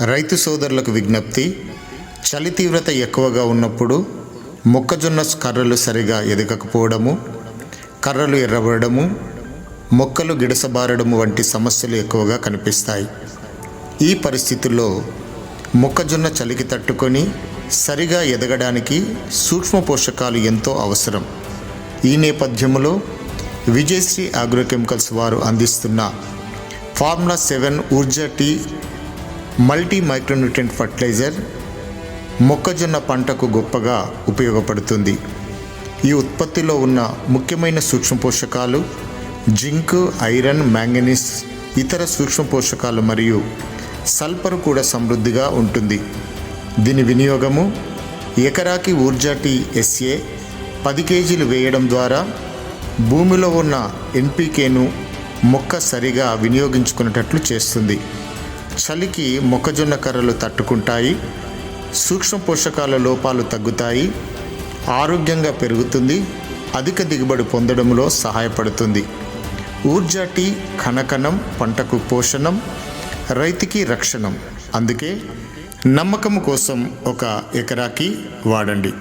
రైతు సోదరులకు విజ్ఞప్తి చలి తీవ్రత ఎక్కువగా ఉన్నప్పుడు మొక్కజొన్న కర్రలు సరిగా ఎదగకపోవడము కర్రలు ఎర్రబడము మొక్కలు గిడసబారడము వంటి సమస్యలు ఎక్కువగా కనిపిస్తాయి. ఈ పరిస్థితుల్లో మొక్కజొన్న చలికి తట్టుకొని సరిగా ఎదగడానికి సూక్ష్మ పోషకాలు ఎంతో అవసరం. ఈ నేపథ్యంలో విజయశ్రీ అగ్రోకెమికల్స్ వారు అందిస్తున్న formula seven Urja T multi micronutrient fertiliser మొక్కజొన్న పంటకు గొప్పగా ఉపయోగపడుతుంది. ఈ ఉత్పత్తిలో ఉన్న ముఖ్యమైన సూక్ష్మ పోషకాలు జింక్ ఐరన్ మ్యాంగనీస్ ఇతర సూక్ష్మ పోషకాలు మరియు సల్ఫర్ కూడా సమృద్ధిగా ఉంటుంది. దీని వినియోగము ఎకరాకి ఊర్జా టీ ఎస్ఏ పది కేజీలు వేయడం ద్వారా భూమిలో ఉన్న ఎన్పికేను మొక్క సరిగా వినియోగించుకునేటట్లు చేస్తుంది. చలికి మొక్కజొన్న కర్రలు తట్టుకుంటాయి సూక్ష్మ పోషకాల లోపాలు తగ్గుతాయి ఆరోగ్యంగా పెరుగుతుంది అధిక దిగుబడి పొందడంలో సహాయపడుతుంది. ఊర్జా టీ కనకనం పంటకు పోషణం రైతుకి రక్షణం. అందుకే నమ్మకం కోసం ఒక ఎకరాకి వాడండి.